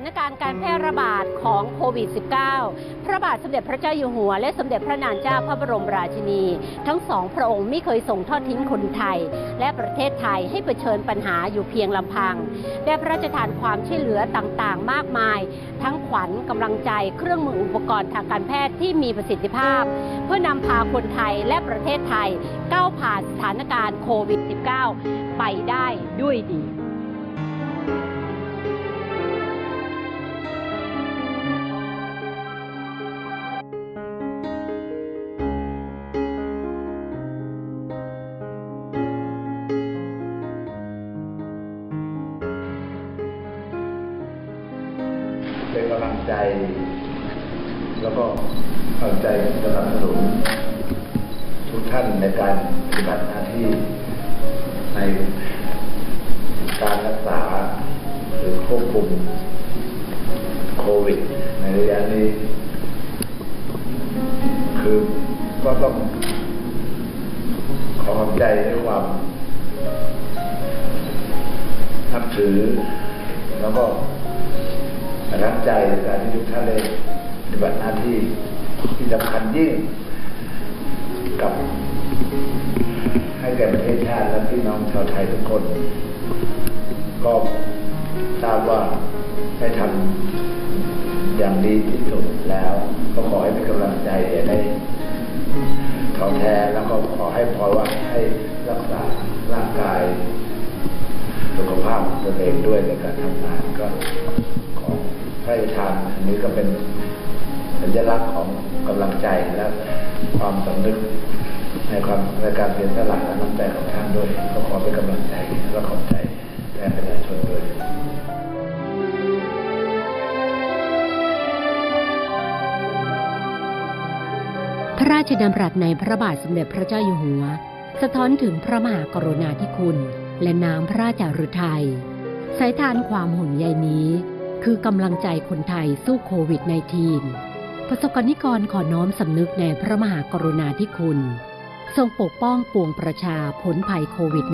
านการณ์การแพร่ระบาดของโควิด -19 พระบาทสมเด็จพระเจ้าอยู่หัว และสมเด็จพระนางเจ้าพระบรมราชินี ทั้งสองพระองค์ไม่เคยส่งทอดทิ้งคนไทย และประเทศไทยให้เผชิญปัญหาอยู่เพียงลำพัง ได้พระราชทานความช่วยเหลือต่างๆ มากมาย ทั้งขวัญกำลังใจเครื่องมืออุปกรณ์ทางการแพทย์ที่มีประสิทธิภาพ เพื่อนำพาคนไทยและประเทศไทยก้าวผ่านสถานการณ์โควิด -19 ไปได้ด้วยดี เป็นกำลังใจ แล้วก็กำลังใจสนับสนุนทุกท่านในการปฏิบัติหน้าที่ในการรักษาหรือควบคุมโควิด ในระยะนี้ คือก็ต้องขอความใจด้วยความนับถือแล้วก็ ประทับใจในการที่ทุกท่านได้ปฏิบัติหน้าที่ที่สำคัญยิ่งกับให้แก่ประเทศชาติและพี่น้องชาวไทยทุกคน ก็ทราบว่าได้ทำอย่างดีที่สุดแล้ว ก็ขอให้เป็นกำลังใจอย่าได้ท้อแท้แล้วก็ขอให้พอว่าให้รักษาร่างกาย สุขภาพตัวเองด้วยในการทำงานก็ ของพระราชทานอันนี้ก็เป็นสัญลักษณ์ของกำลังใจและความสำนึกในความในการเสียสละและน้ำใจของท่านด้วยก็ขอเป็นกำลังใจและขอบใจแทนประชาชนด้วยพระราชดำรัสในพระบาทสมเด็จพระเจ้าอยู่หัว สะท้อนถึงพระมหากรุณาธิคุณ และน้ำพระราชฤทัยสายทานความห่วงใยนี้ คือกำลังใจคนไทยสู้โควิด -19 ประสบกนิกรขอน้อมสำนึกในพระมหากรุณาธิคุณ ทรงปกป้องปวงประชาพ้นภัยโควิด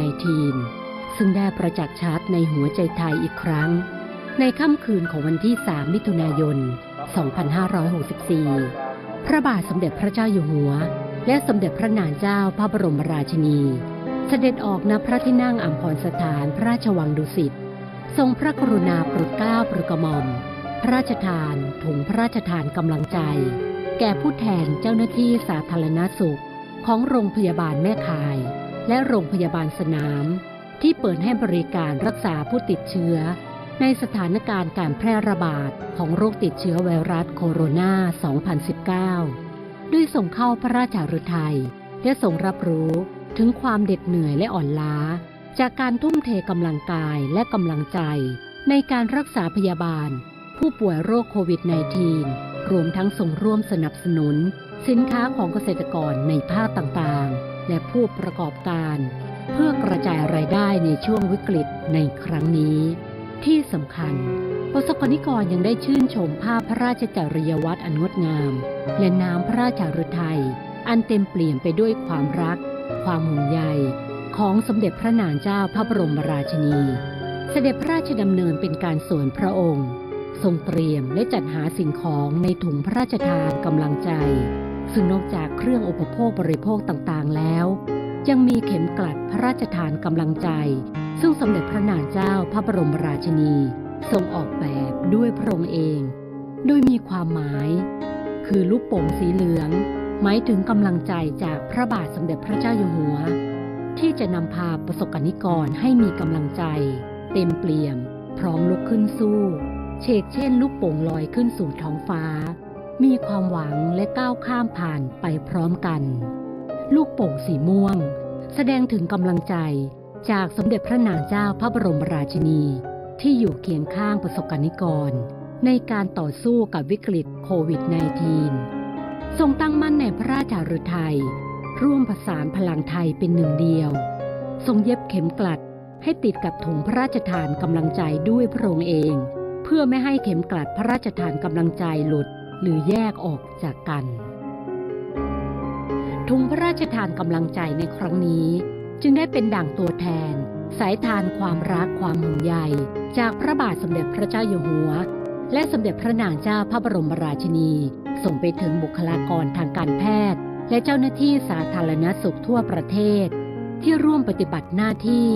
-19 ซึ่งได้ประจักษ์ชัดในหัวใจไทยอีกครั้ง ในค่ำคืนของวันที่ 3 มิถุนายน 2564 พระบาทสมเด็จพระเจ้าอยู่หัว และสมเด็จพระนางเจ้าพระบรมราชินี เสด็จออกณพระที่นั่งอัมพรสถานพระราชวังดุสิต ทรงพระกรุณาโปรดเกล้าโปรดกระหม่อม พระราชทานถุงพระราชทานกำลังใจ แก่ผู้แทนเจ้าหน้าที่สาธารณสุข ของโรงพยาบาลแม่ข่าย และโรงพยาบาลสนาม ที่เปิดให้บริการรักษาผู้ติดเชื้อ ในสถานการณ์การแพร่ระบาดของโรคติดเชื้อไวรัสโคโรนา 2019 ด้วยส่งเข้าพระราชฤทัยและทรงรับรู้ถึงความเด็ดเหนื่อยและอ่อนล้า จากการทุ่มเทกำลังกายและกำลังใจในการรักษาพยาบาล ผู้ป่วยโรคโควิด -19 รวมทั้งส่งร่วมสนับสนุน สินค้าของเกษตรกรในภาคต่างๆ และผู้ประกอบการ เพื่อกระจายรายได้ในช่วงวิกฤตในครั้งนี้ ที่สำคัญประสบกนิกรยังได้ชื่นชมภาพพระราชจริยวัตรอันงดงาม และน้ำพระราชฤทัยอันเต็มเปลี่ยนไปด้วยความรัก ความห่วงใย ของสมเด็จพระนางเจ้าพระบรมราชินี เสด็จพระราชดำเนินเป็นการส่วนพระองค์ ทรงเตรียมและจัดหาสิ่งของในถุงพระราชทานกำลังใจ ซึ่งนอกจากเครื่องอุปโภคบริโภคต่างๆแล้ว ยังมีเข็มกลัดพระราชทานกำลังใจ ซึ่งสมเด็จพระนางเจ้าพระบรมราชินี ทรงออกแบบด้วยพระองค์เอง โดยมีความหมาย คือลูกโป่งสีเหลือง หมายถึงกำลังใจจากพระบาทสมเด็จพระเจ้าอยู่หัว ที่จะนำพาประสบกนิกรให้มีกำลังใจ เต็มเปี่ยม พร้อมลุกขึ้นสู้เชกเช่นลูกโป่งลอยขึ้นสู่ท้องฟ้า มีความหวังและก้าวข้ามผ่านไปพร้อมกัน ลูกโป่งสีม่วง แสดงถึงกำลังใจจากสมเด็จพระนางเจ้าพระบรมราชินี ที่อยู่เคียงข้างประสบกนิกร ในการต่อสู้กับวิกฤตโควิด -19 ทรงตั้งมั่นในพระราชาฤทัย ร่วมผสานพลังไทยเป็นหนึ่งเดียว ทรงเย็บเข็มกลัดให้ติดกับถุงพระราชทานกำลังใจด้วยพระองค์เอง เพื่อไม่ให้เข็มกลัดพระราชทานกำลังใจหลุดหรือแยกออกจากกัน ถุงพระราชทานกำลังใจในครั้งนี้ จึงได้เป็นด่างตัวแทน สายทานความรักความห่วงใยจากพระบาทสมเด็จพระเจ้าอยู่หัว และสมเด็จพระนางเจ้าพระบรมราชินี ส่งไปถึงบุคลากรทางการแพทย์ และเจ้าหน้าที่สาธารณสุขทั่วประเทศ ที่ร่วมปฏิบัติหน้าที่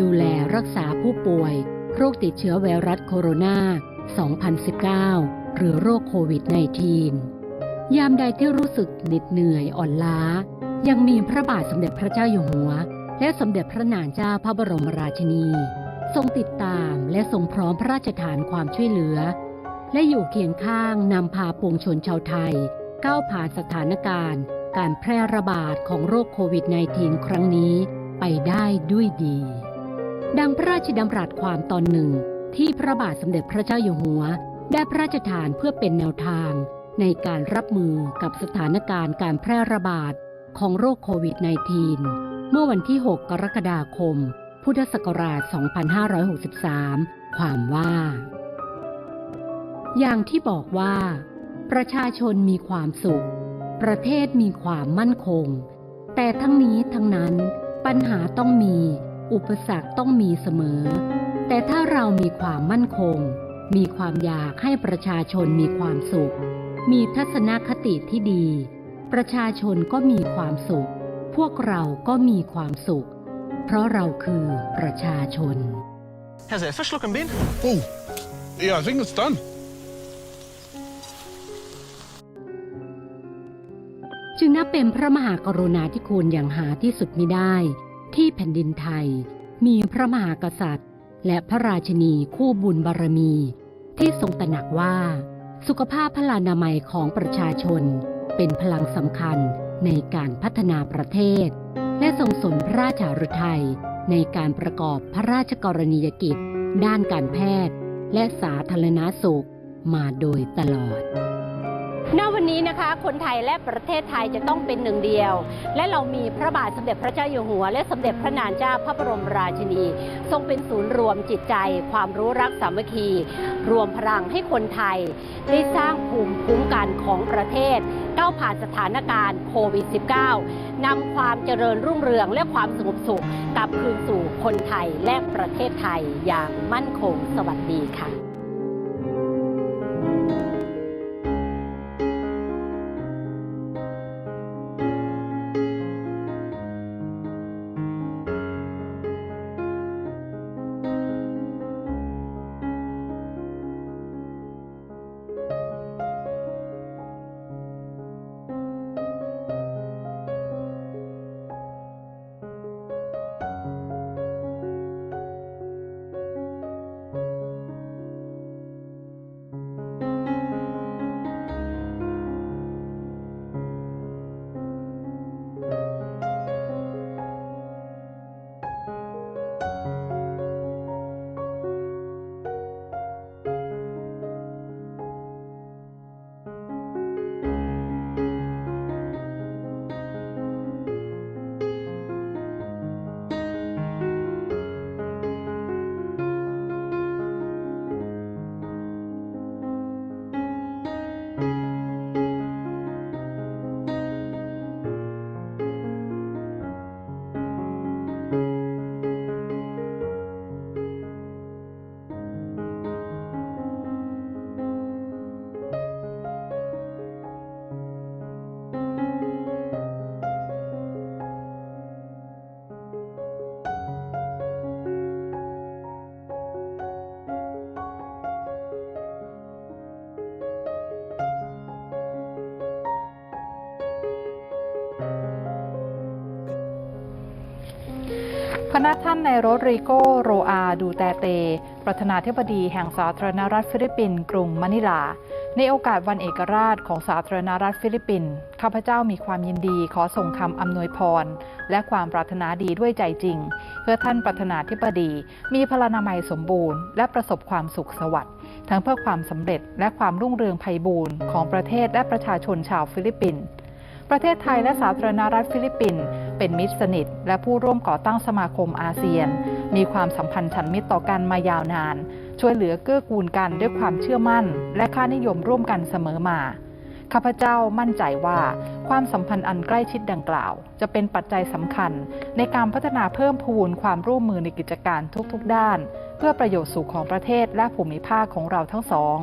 ดูแลรักษาผู้ป่วย โรคติดเชื้อไวรัสโคโรนา 2019 หรือโรคโควิด -19 ยามใดที่รู้สึกเหน็ดเหนื่อยอ่อนล้า ยังมีพระบาทสมเด็จพระเจ้าอยู่หัว และสมเด็จพระนางเจ้าพระบรมราชินี ทรงติดตามและทรงพร้อมพระราชทานความช่วยเหลือ และอยู่เคียงข้างนำพาปวงชนชาวไทยก้าวผ่านสถานการณ์ การแพร่ระบาดของโรคโควิด -19 ครั้งนี้ไปได้ด้วยดี ดังพระราชดำรัสความตอนหนึ่ง ที่พระบาทสมเด็จพระเจ้าอยู่หัว ได้พระราชทานเพื่อเป็นแนวทาง ในการรับมือกับสถานการณ์การแพร่ระบาดของโรคโควิด -19 เมื่อวันที่ 6 กรกฎาคม พุทธศักราช 2563 ความว่า อย่างที่บอกว่า ประชาชนมีความสุข ประเทศมีความมั่นคง แต่ทั้งนี้ทั้งนั้นปัญหาต้องมี อุปสรรคต้องมีเสมอ แต่ถ้าเรามีความมั่นคง มีความอยากให้ประชาชนมีความสุข มีทัศนคติที่ดี ประชาชนก็มีความสุข พวกเราก็มีความสุข เพราะเราคือประชาชน How's that fish looking, Ben? Oh, yeah, I think it's done. นับเป็นพระมหากรุณาธิคุณอย่างหาที่สุดมิได้ ที่แผ่นดินไทย มีพระมหากษัตริย์ และพระราชนีคู่บุญบารมี ที่ทรงตระหนักว่า สุขภาพพลานามัยของประชาชน เป็นพลังสำคัญในการพัฒนาประเทศ และทรงสนพระราชาฤทัยในการประกอบพระราชกรณียกิจ ด้านการแพทย์ และสาธารณสุขมาโดยตลอด ณวันนี้นะคะ คนไทยและประเทศไทยจะต้องเป็นหนึ่งเดียว และเรามีพระบาทสมเด็จพระเจ้าอยู่หัว และสมเด็จพระนางเจ้าพระบรมราชินี ทรงเป็นศูนย์รวมจิตใจ ความรู้รักสามัคคี รวมพลังให้คนไทย ได้สร้างภูมิคุ้มกันของประเทศก้าวผ่านสถานการณ์โควิด -19 นำความเจริญรุ่งเรืองและความสงบสุขกลับคืนสู่คนไทยและประเทศไทยอย่างมั่นคงสวัสดีค่ะ พนักท่านในโรดริโกโรอาดูแตเต ประธานาธิบดีแห่งสาธารณรัฐฟิลิปปินส์กรุงมะนิลา ในโอกาสวันเอกราชของสาธารณรัฐฟิลิปปินส์ข้าพเจ้ามีความยินดีขอส่งคำอำนวยพร และความปรารถนาดีด้วยใจจริง เพื่อท่านประธานาธิบดี มีพลานามัยสมบูรณ์ และประสบความสุขสวัสดิ์ทั้งเพื่อความสำเร็จและความรุ่งเรืองไพบูรณ์ของประเทศและประชาชนชาวฟิลิปปินส์ประเทศไทยและสาธารณรัฐฟิลิปปินส์ เป็นมิตรสนิท และผู้ร่วมก่อตั้งสมาคมอาเซียน มีความสัมพันธ์ฉันมิตรต่อกันมายาวนาน ช่วยเหลือเกื้อกูลกันด้วยความเชื่อมั่น และค่านิยมร่วมกันเสมอมาข้าพเจ้ามั่นใจว่าความสัมพันธ์อันใกล้ชิดดังกล่าว จะเป็นปัจจัยสำคัญ ในการพัฒนาเพิ่มพูนความร่วมมือในกิจการทุกๆ ด้าน เพื่อประโยชน์สุขของประเทศและภูมิภาคของเราทั้งสอง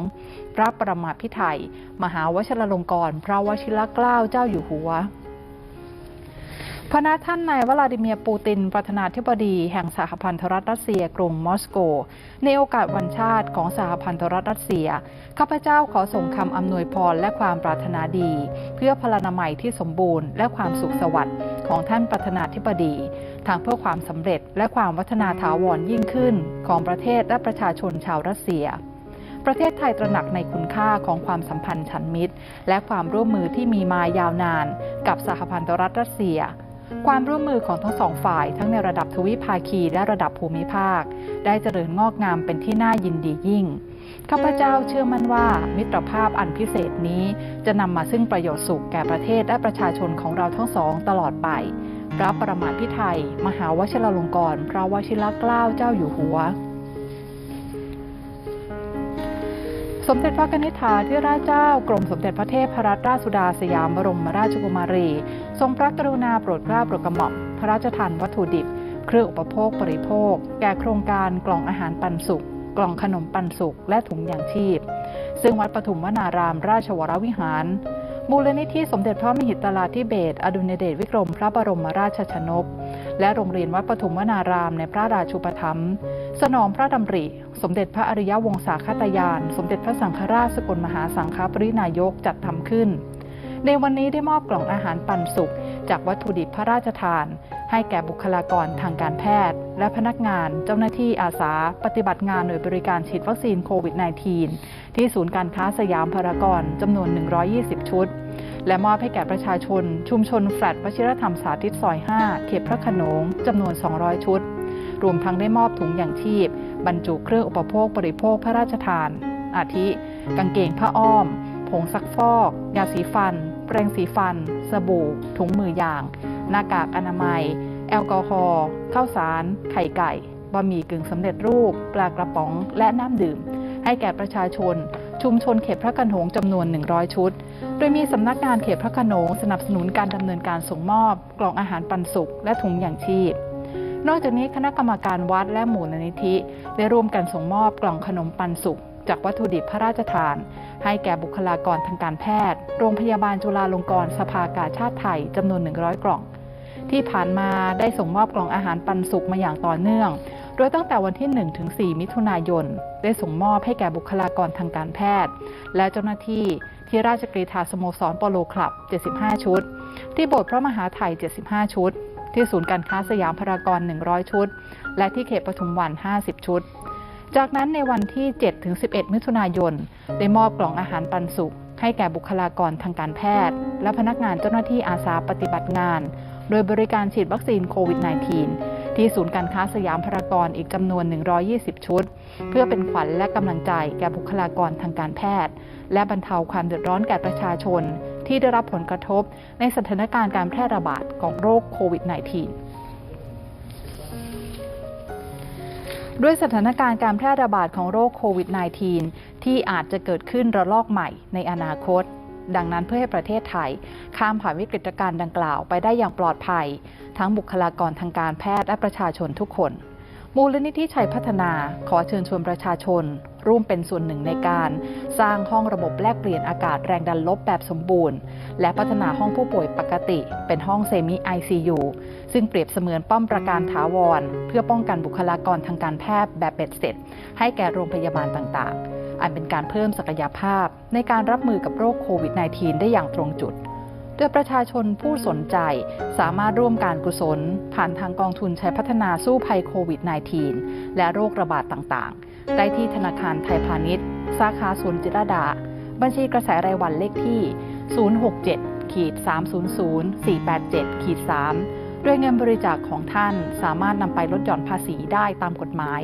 พระประมาพิไทยมหาวชิรลงกรณ์พระวชิรเกล้าเจ้าอยู่หัว พระนาท่านนายวลาดิเมียร์ปูติน ประธานาธิบดี แห่งสหพันธรัฐรัสเซียกรุงมอสโก ในโอกาสวันชาติของสหพันธรัฐรัสเซีย ข้าพเจ้าขอส่งคำอำนวยพรและความปรารถนาดี เพื่อพลานามัยที่สมบูรณ์และความสุขสวัสดิ์ของท่านประธานาธิบดี ทางเพื่อความสำเร็จและความวัฒนาถาวรยิ่งขึ้นของประเทศและประชาชนชาวรัสเซียประเทศไทยตระหนักในคุณค่าของความสัมพันธ์ฉันมิตร และความร่วมมือที่มีมายาวนาน กับสหพันธรัฐรัสเซีย ความร่วมมือของทั้งสองฝ่ายทั้งในระดับทวิภาคีและระดับภูมิภาค ได้เจริญงอกงามเป็นที่น่ายินดียิ่งข้าพเจ้าเชื่อมั่นว่ามิตรภาพอันพิเศษนี้จะนำมาซึ่งประโยชน์สุขแก่ประเทศและประชาชนของเราทั้งสองตลอดไป พระประมาพิไทย มหาวชิรลงกรณ์พระวชิรเกล้าเจ้าอยู่หัว สมเด็จพระนิธิธาธิราชเจ้ากรมสมเด็จพระเทพรัตนราชสุดาสยามบรมราชกุมารี ทรงพระกรุณาโปรดเกล้าโปรดกระหม่อมพระราชทานวัตถุดิบ เครื่องอุปโภคบริโภค แก่โครงการกล่องอาหารปันสุกกล่องขนมปันสุกและถุงยางชีพ ซึ่งวัดปฐุมวนารามราชวรวิหาร มูลนิธิสมเด็จพระมหิดลาธิเบศอดุลยเดชวิกรมพระบรมราชชนก และโรงเรียนวัดปฐุมวนารามในพระราชูปถัมภ์สนองพระดำริ สมเด็จพระอริยวงศาคตยาน สมเด็จพระสังฆราชสกลมหาสังฆปรินายกจัดทำขึ้น ในวันนี้ได้มอบกล่องอาหารปันสุกจากวัตถุดิบพระราชทาน ให้แก่บุคลากรทางการแพทย์ และพนักงานเจ้าหน้าที่อาสา ปฏิบัติงานหน่วยบริการฉีดวัคซีนโควิด -19 ที่ศูนย์การค้าสยามพารากอนจำนวน 120 ชุด และมอบให้แก่ประชาชน ชุมชนแฟลตวชิรธรรมสาธิตซอย 5 เขตพระขนงจำนวน 200 ชุด รวมทั้งได้มอบถุงอย่างชีพ บรรจุเครื่องอุปโภคบริโภคพระราชทาน อาทิ กางเกงผ้าอ้อม ผงซักฟอก ยาสีฟัน แปรงสีฟัน สบู่ ถุงมือยาง หน้ากากอนามัย แอลกอฮอล์ข้าวสาร ไข่ไก่บะหมี่กึ่งสำเร็จรูป ปลากระป๋องและน้ำดื่ม ให้แก่ประชาชน ชุมชนเขตพระโขนงจำนวน 100 ชุด โดยมีสำนักงานเขตพระโขนงสนับสนุนการดำเนินการส่งมอบ กล่องอาหารปันสุขและถุงอย่างชีพนอกจากนี้คณะกรรมการวัดและหมู่นิธิ ได้ร่วมกันส่งมอบกล่องขนมปันสุขจากวัตถุดิบพระราชทาน ให้แก่บุคลากรทางการแพทย์ โรงพยาบาลจุฬาลงกรณ์สภากาชาติไทยจำนวน 100 กล่อง ที่ผ่านมาได้ส่งมอบกล่องอาหารปันสุขมาอย่างต่อเนื่อง โดยตั้งแต่วันที่1ถึง4มิถุนายน ได้ส่งมอบให้แก่บุคลากรทางการแพทย์ และเจ้าหน้าที่ที่ราชกรีฑาสโมสรโปโลคลับ 75 ชุด ที่โบสถ์พระมหาไทย 75 ชุด ที่ศูนย์การค้าสยามพารากอน 100 ชุด และที่เขตปทุมวัน 50 ชุด จากนั้นในวันที่ 7-11 มิถุนายน ได้มอบกล่องอาหารปันสุขให้แก่บุคลากรทางการแพทย์ และพนักงานเจ้าหน้าที่อาสาปฏิบัติงาน โดยบริการฉีดวัคซีนโควิด -19 ที่ศูนย์การค้าสยามพารากอนอีกจำนวน 120 ชุด เพื่อเป็นขวัญและกำลังใจแก่บุคลากรทางการแพทย์ และบรรเทาความเดือดร้อนแก่ประชาชน ที่ได้รับผลกระทบในสถานการณ์การแพร่ระบาดของโรคโควิด -19 ด้วยสถานการณ์การแพร่ระบาดของโรคโควิด -19 ที่อาจจะเกิดขึ้นระลอกใหม่ในอนาคต ดังนั้นเพื่อให้ประเทศไทย ข้ามผ่านวิกฤตการณ์ดังกล่าวไปได้อย่างปลอดภัย ทั้งบุคลากรทางการแพทย์และประชาชนทุกคน มูลนิธิชัยพัฒนาขอเชิญชวนประชาชน ร่วมเป็นส่วนหนึ่งในการ สร้างห้องระบบแลกเปลี่ยนอากาศแรงดันลบแบบสมบูรณ์ และพัฒนาห้องผู้ป่วยปกติ เป็นห้องเซมิ ICU ซึ่งเปรียบเสมือนป้อมประการถาวร เพื่อป้องกันบุคลากรทางการแพทย์แบบเบ็ดเสร็จ ให้แก่โรงพยาบาลต่างๆ อันเป็นการเพิ่มศักยภาพในการรับมือกับโรคโควิด -19 ได้อย่างตรงจุด โดยประชาชนผู้สนใจสามารถร่วมการกุศล ผ่านทางกองทุนใช้พัฒนาสู้ภัยโควิด -19 และโรคระบาดต่างๆ ได้ที่ธนาคารไทยพาณิชย์ สาขาศูนย์จิรดา บัญชีกระแสรายวันเลขที่ 067ขีด300 487ขีด3 ด้วยเงินบริจาคของท่านสามารถนำไปลดหย่อนภาษีได้ตามกฎหมาย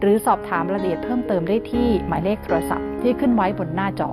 หรือสอบถามรายละเอียดเพิ่มเติมได้ที่หมายเลขโทรศัพท์ที่ขึ้นไว้บนหน้าจอ